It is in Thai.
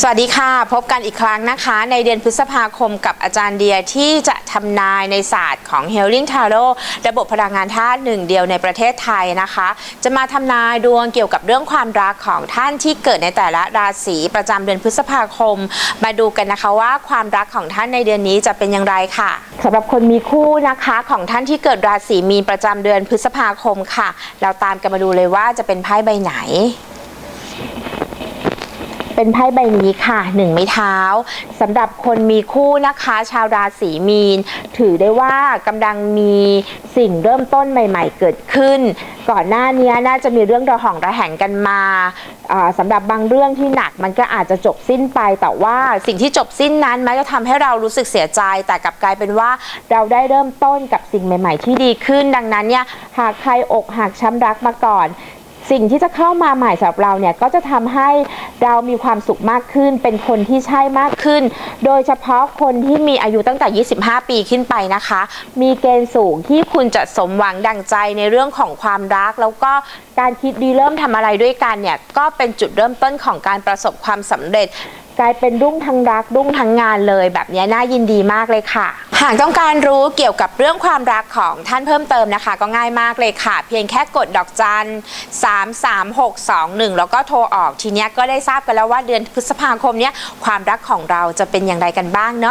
สวัสดีค่ะ พบกันอีกครั้งนะคะ ในเดือนพฤษภาคมกับอาจารย์เดียที่จะทำนายในศาสตร์ของ Healing Tarot ระบบพลังงานธาตุหนึ่งเดียวในประเทศไทยนะคะ จะมาทำนายดวงเกี่ยวกับเรื่องความรักของท่านที่เกิดในแต่ละราศีประจำเดือนพฤษภาคม มาดูกันนะคะว่าความรักของท่านในเดือนนี้จะเป็นอย่างไรค่ะสำหรับคนมีคู่นะคะของท่านที่เกิดราศีมีนประจำเดือนพฤษภาคมค่ะ เราตามกันมาดูเลยว่าจะเป็นไพ่ใบไหน เป็นไพ่ใบนี้ค่ะหนึ่งไม้เท้าสำหรับคนมีคู่นะคะ ชาวราศีมีน ถือได้ว่ากำลังมีสิ่งเริ่มต้นใหม่ ๆ เกิดขึ้น ก่อนหน้านี้น่าจะมีเรื่องระหองระแหงกันมาสำหรับบางเรื่องที่หนักมันก็อาจจะจบสิ้นไปแต่ว่าสิ่งที่จบสิ้นนั้นมันจะทำให้เรารู้สึกเสียใจ แต่กลับกลายเป็นว่าเราได้เริ่มต้นกับสิ่งใหม่ ๆ ที่ดีขึ้น ดังนั้นเนี่ยหากใครอกหักช้ำรักมาก่อน สิ่งที่จะเข้ามาใหม่สำหรับเราเนี่ยก็จะทำให้เรามีความสุขมากขึ้น เป็นคนที่ใช่มากขึ้น โดยเฉพาะคนที่มีอายุตั้งแต่ 25 ปีขึ้นไปนะคะ มีเกณฑ์สูงที่คุณจะสมหวังดังใจในเรื่องของความรัก แล้วก็การคิดดีเริ่มทำอะไรด้วยกันเนี่ยก็เป็นจุดเริ่มต้นของการประสบความสำเร็จ กลายเป็นรุ่งทั้งรักรุ่งทั้งงานเลย แบบนี้น่ายินดีมากเลยค่ะ หากต้องการรู้เกี่ยวกับเรื่องความรักของท่านเพิ่มเติมนะคะ ก็ง่ายมากเลยค่ะ เพียงแค่กดดอกจัน 33621 แล้วก็โทรออกทีเนี้ยก็ได้ทราบกันแล้วว่าเดือนพฤษภาคมเนี้ยความรักของเราจะเป็นอย่างไรกันบ้างเนาะ